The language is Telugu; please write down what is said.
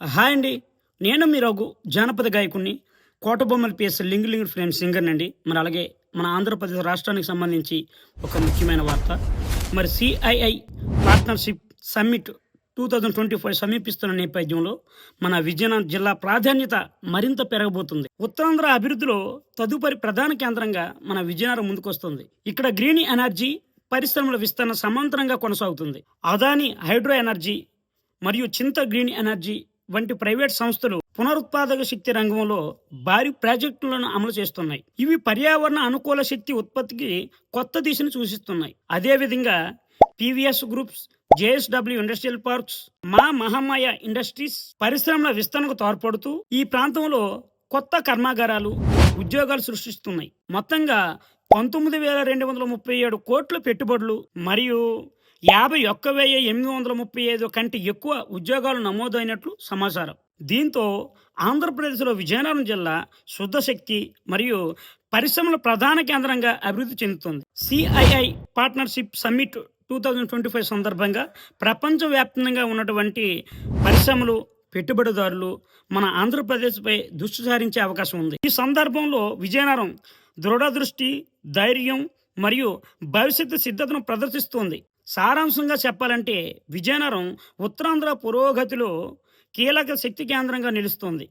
హాయ్ అండి. నేను మీ రఘు జానపద గాయకుడిని కోటబొమ్మల పిఎస్ లింగ్ లింగ్ ఫ్రేమ్ సింగర్ అండి. మరి అలాగే మన ఆంధ్రప్రదేశ్ రాష్ట్రానికి సంబంధించి ఒక ముఖ్యమైన వార్త. మరి CII partnership summit two thousand twenty five సమీపిస్తున్న నేపథ్యంలో మన విజయనగరం జిల్లా ప్రాధాన్యత మరింత పెరగబోతుంది. ఉత్తరాంధ్ర అభివృద్ధిలో తదుపరి ప్రధాన కేంద్రంగా మన విజయనగరం ముందుకొస్తుంది. ఇక్కడ గ్రీన్ ఎనర్జీ పరిశ్రమల విస్తరణ సమాంతరంగా కొనసాగుతుంది. అదాని హైడ్రో ఎనర్జీ మరియు చింత గ్రీన్ ఎనర్జీ వంటి ప్రైవేట్ సంస్థలు పునరుత్పాదక శక్తి రంగంలో భారీ ప్రాజెక్టులను అమలు చేస్తున్నాయి. ఇవి పర్యావరణ అనుకూల శక్తి ఉత్పత్తికి కొత్త దిశను సూచిస్తున్నాయి అదేవిధంగా PVS groups JSW industrial parks Maa Mahamaya industries పరిశ్రమల విస్తరణకు తోడ్పడుతూ ఈ ప్రాంతంలో కొత్త కర్మాగారాలు ఉద్యోగాలు సృష్టిస్తున్నాయి. మొత్తంగా పంతొమ్మిది వేల రెండు వందల ముప్పై ఏడు కోట్ల పెట్టుబడులు మరియు యాభై ఒక్క వెయ్యి ఎనిమిది వందల ముప్పై ఐదు కంటే ఎక్కువ ఉద్యోగాలు నమోదైనట్లు సమాచారం. దీంతో ఆంధ్రప్రదేశ్లో విజయనగరం జిల్లా శుద్ధ శక్తి మరియు పరిశ్రమల ప్రధాన కేంద్రంగా అభివృద్ధి చెందుతుంది. CII partnership summit two thousand twenty five సందర్భంగా ప్రపంచవ్యాప్తంగా ఉన్నటువంటి పరిశ్రమలు పెట్టుబడిదారులు మన ఆంధ్రప్రదేశ్పై దృష్టి సారించే అవకాశం ఉంది. ఈ సందర్భంలో విజయనగరం దృఢదృష్టి ధైర్యం మరియు భవిష్యత్తు సిద్ధతను ప్రదర్శిస్తుంది. సారాంశంగా చెప్పాలంటే విజయనగరం ఉత్తరాంధ్ర పురోగతిలో కీలక శక్తి కేంద్రంగా నిలుస్తుంది.